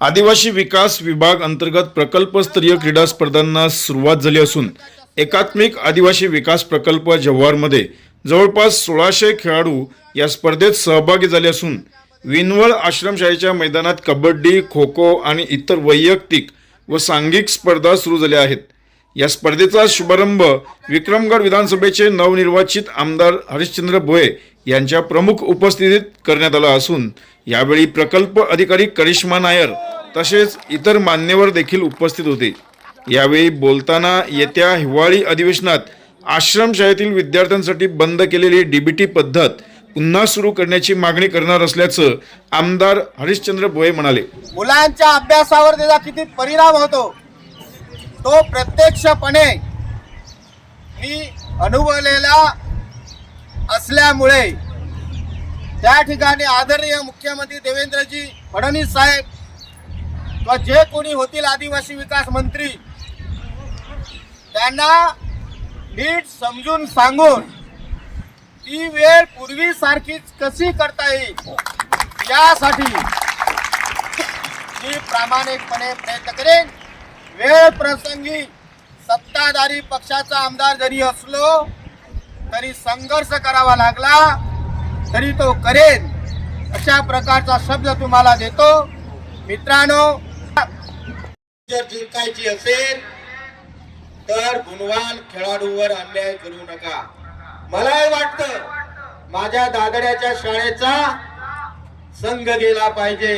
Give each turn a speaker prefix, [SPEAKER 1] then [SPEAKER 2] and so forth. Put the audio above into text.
[SPEAKER 1] आदिवासी विकास विभाग अंतर्गत प्रकल्पस्तरीय क्रीडा स्पर्धांना सुरुवात झाली असून एकात्मिक आदिवासी विकास प्रकल्प जव्हारमध्ये जवळपास सोळाशे खेळाडू या स्पर्धेत सहभागी झाले असून विनवळ आश्रमशाळेच्या मैदानात कबड्डी खो खो आणि इतर वैयक्तिक व सांघिक स्पर्धा सुरू झाल्या आहेत. या स्पर्धेचा शुभारंभ विक्रमगड विधानसभेचे नवनिर्वाचित आमदार हरिश्चंद्र भोये यांच्या प्रमुख उपस्थितीत करण्यात आला असून यावेळी प्रकल्प अधिकारी करिश्मा नायर तसेच इतर मान्यवर देखील उपस्थित होते. यावेळी बोलताना येत्या हिवाळी अधिवेशनात आश्रमशाळेतील विद्यार्थ्यांसाठी बंद केलेली डीबीटी पद्धत पुन्हा सुरू करण्याची मागणी करणार असल्याचं आमदार हरिश्चंद्र भोये म्हणाले.
[SPEAKER 2] मुलांच्या अभ्यासावर त्याचा किती परिणाम होतो? तो प्रत्यक्षपणे मी अनुभवलेला असल्यामुळे त्या ठिकाणी आदरणीय मुख्यमंत्री देवेंद्रजी फडणवीस साहेब किंवा जे कोणी होतील आदिवासी विकास मंत्री त्यांना नीट समजून सांगून ती वेळ पूर्वीसारखीच कशी करता येईल यासाठी मी प्रामाणिकपणे प्रयत्न करेन. वेळ प्रसंगी सत्ताधारी पक्षाचा आमदार जरी असलो तरी संघर्ष करावा लागला तरी तो करेन अशा प्रकारचा शब्द तुम्हाला देतो. मित्रांनो जर जिंकायची असेल तर गुणवान खेळाडूवर अन्याय करू नका. मलाही वाटतं माझ्या दादड्याच्या शाळेचा संघ गेला पाहिजे.